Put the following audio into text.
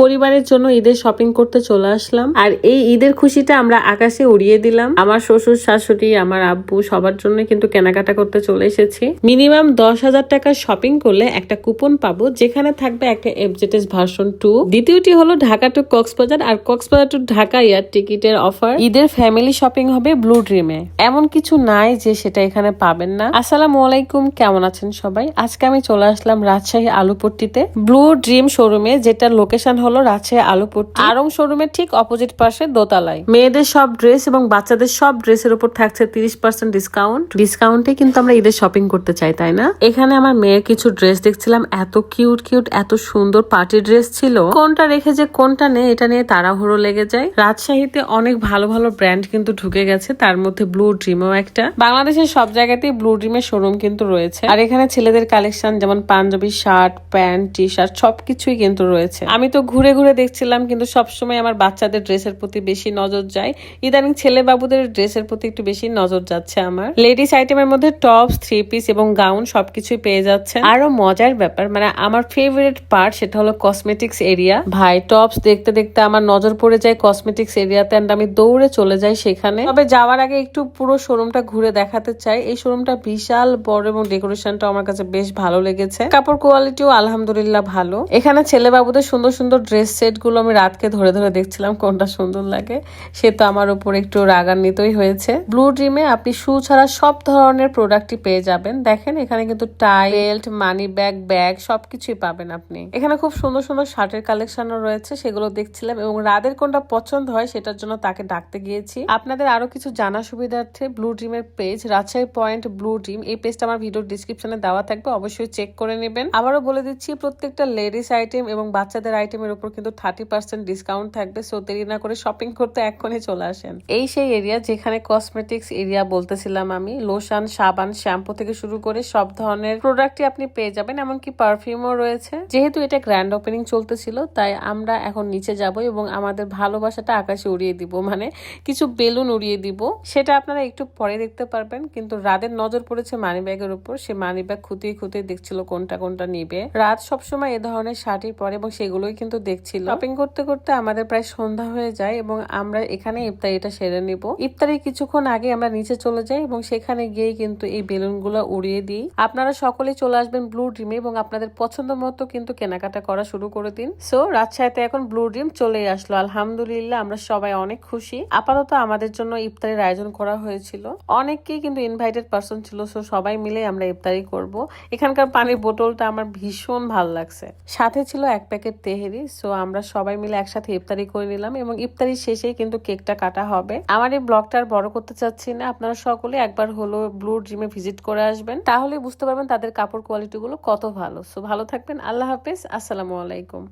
পরিবারের জন্য ঈদের শপিং করতে চলে আসলাম। আর এই ঈদের খুশিটা আমরা আকাশে উড়িয়ে দিলাম। আমার শ্বশুর, শাশুড়ি, আমার আব্বু সবার জন্য কিন্তু কেনাকাটা করতে চলে এসেছি। মিনিমাম দশ হাজার টাকার শপিং করলে একটা কুপন পাবো, যেখানে থাকবে একটা এফজেটেস ভার্সন টু দ্বিতীয়টি হলো ঢাকা টু কক্সবাজার আর কক্সবাজার টু ঢাকা এয়ার টিকিটের অফার ঈদের ফ্যামিলি শপিং হবে ব্লু ড্রিমে এমন কিছু নাই যে সেটা এখানে পাবেন না। আসসালামু আলাইকুম, কেমন আছেন সবাই? আজকে আমি চলে আসলাম রাজশাহী আলুপট্টিতে। ব্লু ড্রিম শোরুমে যেটা লোকেশন হলো রাজশাহী আলুপট্টি আরং শোরুমের ঠিক অপোজিট পাশে দোতলায়। মেয়েদের সব ড্রেস এবং বাচ্চাদের সব ড্রেসের উপর থাকছে তিরিশ পার্সেন্ট ডিসকাউন্ট। ডিসকাউন্টে কিন্তু আমরা ঈদের শপিং করতে চাই তাই না? এখানে আমার মেয়ের কিছু ড্রেস দেখছিলাম এত কিউট কিউট এত সুন্দর পার্টি ড্রেস ছিল। কোনটা রেখে যে কোনটা নেই এটা নিয়ে তাড়াহুড়ো লেগে যায়। রাজশাহীতে অনেক ভালো ভালো ব্র্যান্ড কিন্তু ঢুকে গেছে তার মধ্যে ব্লু ড্রিমও একটা। বাংলাদেশের সব জায়গাতেই ব্লু ড্রিমের শোরুম কিন্তু রয়েছে। আর এখানে ছেলেদের কালেকশন যেমন panjabi shirt pant T shirt সবকিছুই কিন্তু রয়েছে। আমি তো ঘুরে ঘুরে দেখছিলাম, কিন্তু সবসময় আমার বাচ্চাদের ড্রেসের প্রতি বেশি নজর যায়। ইদানিং ছেলে বাবুদের ড্রেসের প্রতি একটু বেশি নজর যাচ্ছে আমার। লেডিস আইটেমের মধ্যে টপস থ্রি পিস এবং গাউন সবকিছুই পেয়ে যাচ্ছে আরও মজার ব্যাপার মানে আমার ফেভারিট পার্ট সেটা হলো কসমেটিক্স এরিয়া ভাই টপস দেখতে দেখতে আমার নজর পড়ে যায় কসমেটিক্স এরিয়াতে অ্যান্ড আমি দৌড়ে চলে যাই সেখানে। তবে যাওয়ার আগে একটু পুরো শোরুমটা ঘুরে দেখাতে চাই। এই শোরুমটা বিশাল, বড় এবং ডেকোরেশনটা আমার কাছে বেশ ভালো লেগেছে। কাপড় কোয়ালিটিও আলহামদুলিল্লাহ ভালো। এখানে ছেলে বাবুদের সুন্দর সুন্দর ড্রেস সেটগুলো আমি রাতকে ধরে ধরে দেখছিলাম, কোনটা সুন্দর লাগে। সে তো আমার উপর একটু রাগান্বিতই হয়েছে। ব্লু ড্রিমে আপনি শু ছাড়া সব ধরনের প্রোডাক্টই পেয়ে যাবেন। দেখেন, এখানে কিন্তু tie belt money bag bag সবকিছুই পাবেন আপনি। এখানে খুব সুন্দর সুন্দর শার্টের কালেকশনও রয়েছে, সেগুলো দেখছিলাম এবং রাদের কোনটা পছন্দ হয় সেটার জন্য তাকে ডাকতে গিয়েছি। আপনাদের আরও কিছু জানা সুবিধার্থে blue ড্রিমের page Rajshahi point Blue Dream এই পেজটা আমার ভিডিওর ডিসক্রিপশনে দেওয়া থাকবে, অবশ্যই চেক করে নেবেন। আবারও বলে দিচ্ছি, প্রত্যেকটা লেডিস আইটেম এবং বাচ্চাদের আইটেমের উপর কিন্তু থার্টি পার্সেন্ট ডিসকাউন্ট থাকবে সো দেরি না করে শপিং করতে এক্ষুনি চলে আসেন। এই সেই এরিয়া যেখানে কসমেটিক্স এরিয়া বলতেছিলাম আমি লোশন সাবান শ্যাম্পু থেকে শুরু করে সব ধরনের প্রোডাক্টই আপনি পেয়ে যাবেন, এমনকি পারফিউমও রয়েছে। যেহেতু এটা গ্র্যান্ড ওপেনিং চলতেছিল, তাই আমরা এখন নিচে যাব এবং আমাদের ভালোবাসাটা আকাশে উড়িয়ে দিব মানে কিছু বেলুন উড়িয়ে দিব। সেটা আপনারা একটু পরে দেখতে পারবেন, কিন্তু রাদের নজর পড়েছে মানি ব্যাগের উপর, সে মানি ব্যাগ খুঁতিয়ে খুঁতিয়ে দেখছিল কোনটা কোনটা নিবে। রাত সবসময় এ ধরনের শাড়ি পরে এবং সেগুলোই কিন্তু দেখছিল। শপিং করতে করতে আমাদের প্রায় সন্ধ্যা হয়ে যায় এবং আমরা এখানে ইফতারিটা সেরে নিব। ইফতারির কিছুক্ষণ আগে আমরা নিচে চলে যাই এবং সেখানে গিয়ে কিন্তু এই বেলুনগুলো উড়িয়ে দিই। আপনারা সকলে চলে আসবেন ব্লু ড্রিমে এবং আপনাদের পছন্দ মতো কিন্তু কেনাকাটা করা শুরু করে দিন। সো রাজশাহীতে এখন ব্লু ড্রিম চলে আসলো। আলহামদুলিল্লাহ, আমরা সবাই অনেক খুশি। আপাতত আমাদের জন্য ইফতারির আয়োজন করা হয়েছিল। অনেকেই কিন্তু ইনভাইটেড পার্সন ছিল সো সবাই মিলে আমরা ইফতারি করব। এখানকার পানির বোতলটা আমার ভীষণ ভালো লাগছে। সাথে ছিল এক প্যাকেট তেহেরি সো আমরা সবাই মিলে একসাথে ইফতারি করে নিলাম এবং ইফতারির শেষেই কিন্তু কেকটা কাটা হবে। আমার এই ব্লগটা আর বড় করতে চাচ্ছি না। আপনারা সকলে একবার হলো ব্লু ড্রিমে ভিজিট করে আসবেন। তাহলে বুঝতে পারবেন তাদের কাপড় কোয়ালিটি গুলো কত ভালো। সো ভালো থাকবেন। আল্লাহ হাফেজ। আসসালামু আলাইকুম।